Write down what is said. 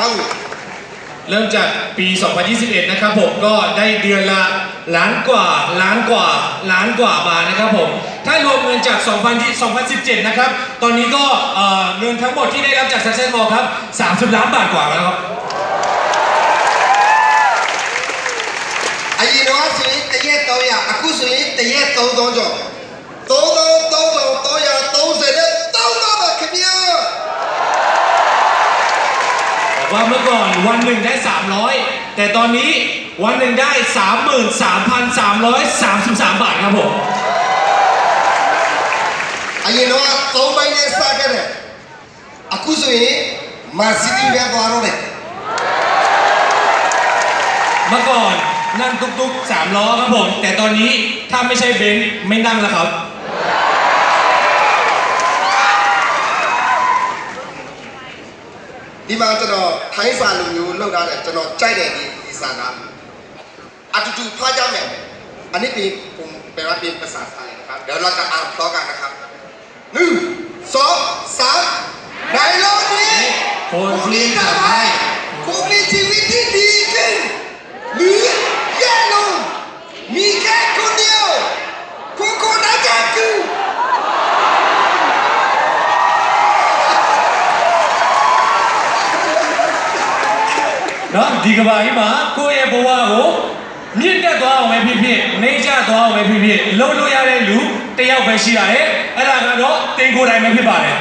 ต้องเริ่มจากปี 2021 นะครับผมก็ได้เดือนละล้านกว่าล้านกว่าล้านกว่าบาทนะครับผมถ้ารวมเงินจาก 2020นะครับ ตอนนี้ก็เงินทั้งหมดที่ได้รับจากซนเซนบอครับ 30 ล้านบาทกว่าแล้วครับ agli nostri taglietto via ว่าเมื่อก่อนวันหนึ่งได้ 300 แต่ตอนนี้วันหนึ่งได้ 33,333 บาทครับผม ayino tawbaine sakene akusoyi masidi be gwaro ne เมื่อก่อนนั่งตุ๊กๆ 3 ล้อครับผม แต่ตอนนี้ถ้าไม่ใช่เบนซ์ไม่นั่งแล้วครับ ဒီမှာကျွန်တော်ထိုင်းစာလူမျိုးလောက်ထားတယ်ကျွန်တော်ကြိုက်တယ်ဒီဒီစာကအတူတူဖားကြမယ်อันนี้เป็นผมแปลว่าเป็นภาษาไทยนะครับ เดี๋ยวเราจะอ่านพร้อมกันนะครับหนึ่งสองสามในโลกนี้ คนที่ทำให้ คุณมีชีวิตที่ดี နော်ဒီကဘာကြီးမှာကိုယ့်ရဲ့ဘဝကိုမြင့်တက်သွားအောင်ပဲဖြစ်ဖြစ်နေကျသွားအောင်ပဲဖြစ်ဖြစ်လှုပ်လို့ရတဲ့လူတယောက်ပဲရှိရတယ်အဲ့ဒါကတော့တင်ကိုယ်တိုင်ပဲဖြစ်ပါတယ်